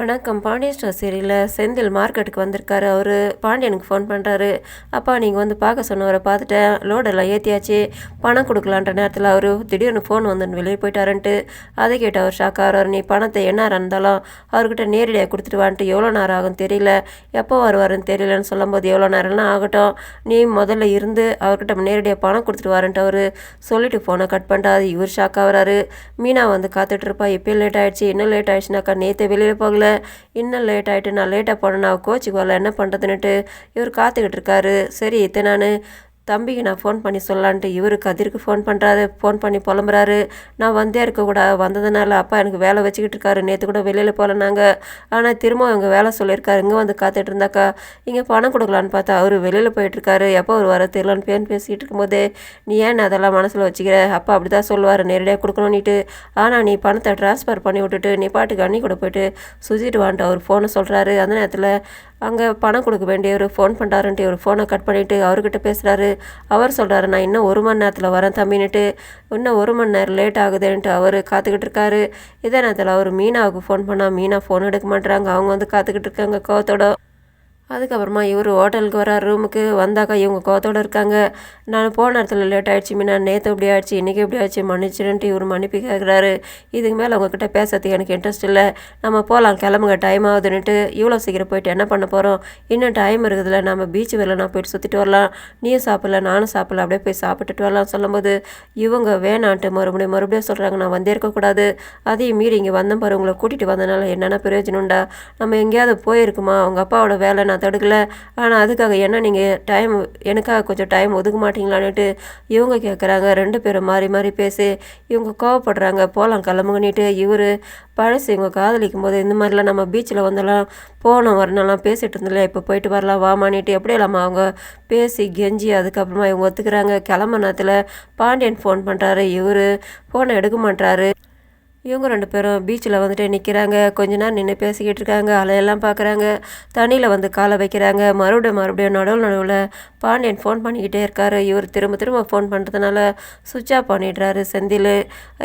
வணக்கம். பாண்டியன் ஸ்டோர் சீரியலில் செந்தில் மார்க்கெட்டுக்கு வந்திருக்காரு. அவர் பாண்டியனுக்கு ஃபோன் பண்ணுறாரு அப்பா நீங்கள் வந்து பார்க்க சொன்னவரை பார்த்துட்டேன். லோடெல்லாம் ஏற்றியாச்சு பணம் கொடுக்கலான்ற நேரத்தில் அவர் திடீர்னு ஃபோன் வந்துன்னு வெளியே போயிட்டாருன்ட்டு அதை கேட்டு அவர் ஷாக் ஆகிறார். நீ பணத்தை என்ன இருந்தாலும் அவர்கிட்ட நேரடியாக கொடுத்துட்டு வான்ட்டு எவ்வளோ நேரம் ஆகும் தெரியல. எப்போ வருவாருன்னு தெரியலன்னு சொல்லும்போது எவ்வளோ நேரம்லாம் ஆகட்டும். நீ முதல்ல இருந்து அவர்கிட்ட நேரடியாக பணம் கொடுத்துட்டு வரேன்ட்டு அவர் சொல்லிவிட்டு ஃபோனை கட் பண்ணிட்டாரு இவர் ஷாக் ஆகிறாரு. மீனா வந்து காத்துட்ருப்பா இப்போ லேட் ஆயிடுச்சு. இன்னும் லேட் ஆயிடுச்சுனாக்கா நேற்று வெளியில் போகல. இன்னும் லேட் ஆகிட்டு நான் லேட்டாக போனேன் நான் கோச்சுக்கு வரல என்ன பண்ணுறதுன்னுட்டு இவர் காத்துக்கிட்டு இருக்காரு. சரி இத்தனை நான் தம்பிக்கு நான் ஃபோன் பண்ணி சொல்லலான்ட்டு இவர் கதிருக்கு ஃபோன் பண்ணுறாரு ஃபோன் பண்ணி புலம்புறாரு. நான் வந்தே இருக்கக்கூடாது வந்ததுனால அப்பா எனக்கு வேலை வச்சுக்கிட்டு இருக்காரு. நேற்று கூட வெளியில் போகல நாங்கள் ஆனால் திரும்ப அவங்க வேலை சொல்லியிருக்காரு. இங்கே வந்து காத்துட்டு இருந்தாக்கா இங்கே பணம் கொடுக்கலான்னு பார்த்தா அவர் வெளியில் போயிட்டுருக்காரு எப்போ அவர் வர தெரியலான்னு பேன் பேசிக்கிட்டு இருக்கும்போது நீ ஏன் அதெல்லாம் மனசில் வச்சுக்கிற? அப்பா அப்படி தான் சொல்லுவார். நேரடியாக கொடுக்கணும்னிட்டு. ஆனால் நீ பணத்தை ட்ரான்ஸ்ஃபர் பண்ணி விட்டுட்டு நீ பாட்டுக்கு அண்ணி கூட போயிட்டு சுற்றிட்டு வான்ட்டு அவர் ஃபோனை சொல்கிறாரு அந்த நேரத்தில் அங்கே பணம் கொடுக்க வேண்டியவர் ஃபோன் பண்ணுறாருன்ட்டு இவர் ஃபோனை கட் பண்ணிவிட்டு அவர்கிட்ட பேசுகிறாரு அவர் சொல்கிறாரு நான் இன்னும் ஒரு மணி நேரத்தில் வரேன் தம்பின்னுட்டு. இன்னும் ஒரு மணி நேரம் லேட் ஆகுதுன்ட்டு அவர் காத்துக்கிட்டு இருக்காரு. இதே நேரத்தில் அவர் மீனாவுக்கு ஃபோன் பண்ணால் மீனா ஃபோன் எடுக்க மாட்டுறாங்க. அவங்க வந்து காத்துக்கிட்டு இருக்காங்க கோவத்தோட. அதுக்கப்புறமா இவர் ஹோட்டலுக்கு வர ரூமுக்கு வந்தாக்கா இவங்க கோத்தோடு இருக்காங்க. நான் போன இடத்துல லேட் ஆகிடுச்சு மீனா நேற்று இப்படி ஆயிடுச்சு இன்றைக்கி எப்படி ஆச்சு மன்னிச்சிருன்ட்டு இவர் மன்னிப்பு கேட்குறாரு இதுக்கு மேலே உங்ககிட்ட பேசுறதுக்கு எனக்கு இன்ட்ரெஸ்ட் இல்லை. நம்ம போகலாம் கிளம்புங்க டைம் ஆகுதுன்னுட்டு இவ்வளோ சீக்கிரம் போயிட்டு என்ன பண்ண போகிறோம் இன்னும் டைம் இருக்குதுல்ல நம்ம பீச் வரலாம் நான் போயிட்டு சுற்றிட்டு வரலாம். நீயும் சாப்பிடல நானும் சாப்பிடல அப்படியே போய் சாப்பிட்டுட்டு வரலாம் சொல்லும்போது இவங்க வேணான்ட்டு மறுபடியும் மறுபடியும் சொல்கிறாங்க நான் வந்தே இருக்கக்கூடாது அதையும் மீறி இங்கே வந்தேன் பாரு உங்களை கூட்டிகிட்டு வந்தனால என்னென்ன பிரயோஜனம்டா? நம்ம எங்கேயாவது போயிருக்குமா? அவங்க அப்பாவோட வேலை நான் தடுக்கல. ஆனால் அதுக்காக என்ன நீங்கள் டைம் எனக்காக கொஞ்சம் டைம் ஒதுக்க மாட்டீங்களான்னுட்டு இவங்க கேட்குறாங்க ரெண்டு பேரும் மாறி மாறி பேசி இவங்க கோவப்படுறாங்க. போகலாம் கிளம்புங்கன்னிட்டு இவர் பழசு இவங்க காதலிக்கும் போது இந்த மாதிரிலாம் நம்ம பீச்சில் வந்தெல்லாம் போனோம் வரணும்லாம் பேசிகிட்டு இருந்தில்ல இப்போ போயிட்டு வரலாம் வாமானிட்டு எப்படி இல்லாமல் அவங்க பேசி கெஞ்சி அதுக்கப்புறமா இவங்க ஒத்துக்கிறாங்க. கிளம்ப நேரத்தில் பாண்டியன் ஃபோன் பண்ணுறாரு இவர் ஃபோனை எடுக்க மாட்டாரு இவங்க ரெண்டு பேரும் பீச்சில் வந்துட்டு நிற்கிறாங்க கொஞ்ச நேரம் நின்று பேசிக்கிட்டு இருக்காங்க. அலையெல்லாம் பார்க்குறாங்க. தண்ணியில் வந்து காலை வைக்கிறாங்க. மறுபடியும் மறுபடியும் நடுவில் நடுவில் பாண்டியன் ஃபோன் பண்ணிக்கிட்டே இருக்காரு. இவர் திரும்ப திரும்ப ஃபோன் பண்ணுறதுனால சுவிட்ச் ஆஃப் பண்ணிடுறாரு செந்தில்.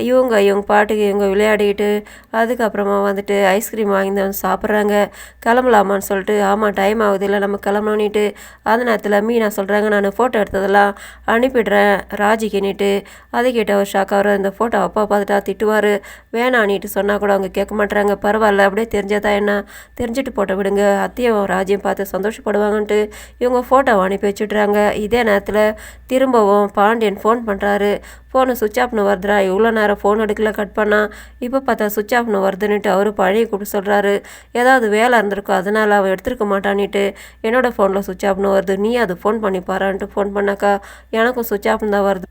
இவங்க இவங்க பாட்டுக்கு இவங்க விளையாடிக்கிட்டு அதுக்கப்புறமா வந்துட்டு ஐஸ்கிரீம் வாங்கி வந்து சாப்பிட்றாங்க. கிளம்பலாமான்னு சொல்லிட்டு ஆமாம் டைம் ஆகுது இல்லை நம்ம கிளம்பணுன்னுட்டு அந்த நேரத்தில் மீனா சொல்கிறாங்க நான் ஃபோட்டோ எடுத்ததெல்லாம் அனுப்பிடுறேன். ராஜிக்குன்னுட்டு அதை அதுக்கிட்ட ஒரு ஷாக்காக ஆகிற இந்த ஃபோட்டோ அப்பா பார்த்துட்டா திட்டுவார். வேணான்னிட்டு சொன்னால் கூட அவங்க கேட்க மாட்டுறாங்க பரவாயில்ல அப்படியே தெரிஞ்சதா என்ன? தெரிஞ்சுட்டு போட்ட விடுங்க. அத்தையும் ராஜ்யம் பார்த்து சந்தோஷப்படுவாங்கன்ட்டு இவங்க ஃபோட்டோ அனுப்பி வச்சுட்றாங்க. இதே நேரத்தில் திரும்பவும் பாண்டியன் ஃபோன் பண்ணுறாரு ஃபோனு சுவிச் ஆஃப்னு வருதுடா. இவ்வளோ நேரம் ஃபோன் எடுக்கல கட் பண்ணால் இப்போ பார்த்தா சுவிச் ஆஃப்னு வருதுன்னுட்டு அவர் பழைய கூப்பிட்டு சொல்கிறாரு ஏதாவது வேலை இருந்திருக்கும் அதனால் அவன் எடுத்துருக்க மாட்டான்னுட்டு என்னோடய ஃபோனில் சுவிச் ஆஃப்னு வருது. நீ அது ஃபோன் பண்ணி பாரான்ட்டு ஃபோன் பண்ணாக்கா எனக்கும் சுவிச் ஆஃப்னு தான் வருது.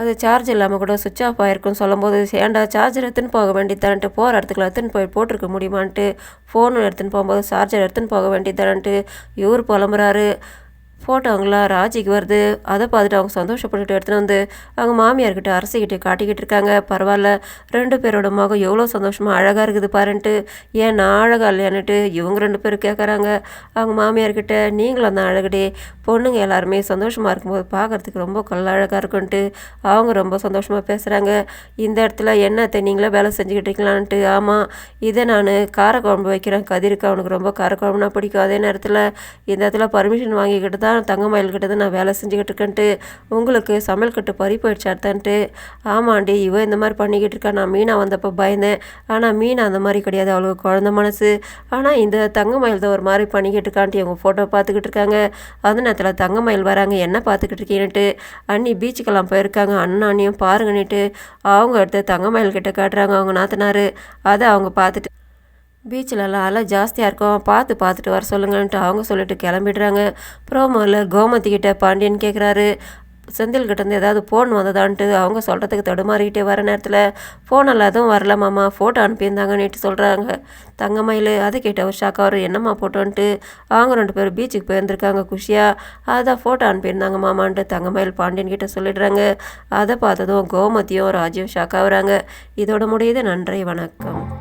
அது சார்ஜ் இல்லாமல் கூட சுவிச் ஆஃப் ஆகிருக்குன்னு சொல்லும்போது ஏன்டா சார்ஜர் எடுத்துன்னு போக வேண்டியதான்ட்டு போகிற இடத்துக்குள்ள எடுத்துன்னு போய் போட்டிருக்க முடியுமான்ட்டு ஃபோனு எடுத்துன்னு போகும்போது சார்ஜர் எடுத்துன்னு போக வேண்டியதான்ட்டு இவர் புலம்புறாரு. ஃபோட்டோங்களா ராஜிக்கு வருது. அதை பார்த்துட்டு அவங்க சந்தோஷப்பட்டுட்டு எடுத்துகிட்டு வந்து அவங்க மாமியார்கிட்ட அரசிக்கிட்டே காட்டிக்கிட்டு இருக்காங்க. பரவாயில்ல. ரெண்டு பேரோட முகம் எவ்வளோ சந்தோஷமாக அழகாக இருக்குது பாருன்ட்டு. ஏன் நான் அழகாக இல்லையான்னுட்டு இவங்க ரெண்டு பேரும் கேட்குறாங்க அவங்க மாமியார்கிட்ட நீங்களும் தான் அழகுடி பொண்ணுங்க எல்லாருமே சந்தோஷமாக இருக்கும்போது பார்க்குறதுக்கு ரொம்ப கல்ல அழகாக இருக்குன்ட்டு அவங்க ரொம்ப சந்தோஷமாக பேசுகிறாங்க இந்த இடத்துல என்னத்தை நீங்களே வேலை செஞ்சுக்கிட்டு இருக்கலான்ட்டு ஆமாம் இதை நான் காரக்குழம்பு வைக்கிறேன். கதிருக்கு அவனுக்கு ரொம்ப காரக்குழம்புனா பிடிக்கும். அதே நேரத்தில் இந்த இடத்துல பர்மிஷன் வாங்கிக்கிட்டு தான் தான் தங்கமயில் கிட்ட தான் நான் வேலை செஞ்சுக்கிட்டு இருக்கேன்ட்டு உங்களுக்கு சமையல் கட்டு பறி போயிடுச்சு ஆமாண்டி இவன் இந்த மாதிரி பண்ணிக்கிட்டு இருக்கா. நான் மீனா வந்தப்போ பயந்தேன். ஆனால் மீனா அந்த மாதிரி கிடையாது. அவளுக்கு குழந்த மனசு. ஆனால் இந்த தங்கமயில் தான் ஒரு மாதிரி பண்ணிக்கிட்டு இருக்கான்ட்டு அவங்க ஃபோட்டோ பார்த்துக்கிட்டு இருக்காங்க. அந்த நேரத்தில் தங்கமயில் வராங்க. என்ன பார்த்துக்கிட்டு இருக்கீங்கன்ட்டு அண்ணி பீச்சுக்கெல்லாம் போயிருக்காங்க. அண்ணன் அண்ணியும் பாருங்கன்னுட்டு அவங்க எடுத்து தங்கமயில் கிட்ட காட்டுறாங்க. அவங்க நாத்தனார். அதை அவங்க பார்த்துட்டு பீச்சிலலாம் அலை ஜாஸ்தியாக இருக்கும். பார்த்து பார்த்துட்டு வர சொல்லுங்கன்ட்டு அவங்க சொல்லிட்டு கிளம்பிடுறாங்க. ப்ரோமோவில் கோமதி பாண்டியன் கேட்குறாரு செந்தில் கிட்டேருந்து ஏதாவது ஃபோன் வந்ததான்ட்டு அவங்க சொல்கிறதுக்கு தடுமாறிக்கிட்டே வர நேரத்தில் ஃபோனெல்லாம் எதுவும் வரல மாமா. ஃபோட்டோ அனுப்பியிருந்தாங்கன்னுட்டு சொல்கிறாங்க தங்கமயில் அதை கேட்ட ஒரு ஷாக்காக அவர் என்னம்மா ஃபோட்டோன்ட்டு அவங்க ரெண்டு பேரும் பீச்சுக்கு போயிருந்துருக்காங்க குஷியாக அதான் ஃபோட்டோ அனுப்பியிருந்தாங்க மாமான்ட்டு தங்கமயில் பாண்டியன் கிட்டே சொல்லிடுறாங்க. அதை பார்த்ததும் கோமதியும் ராஜீவ் ஷாக்காக வராங்க இதோட முடியுது. நன்றி வணக்கம்.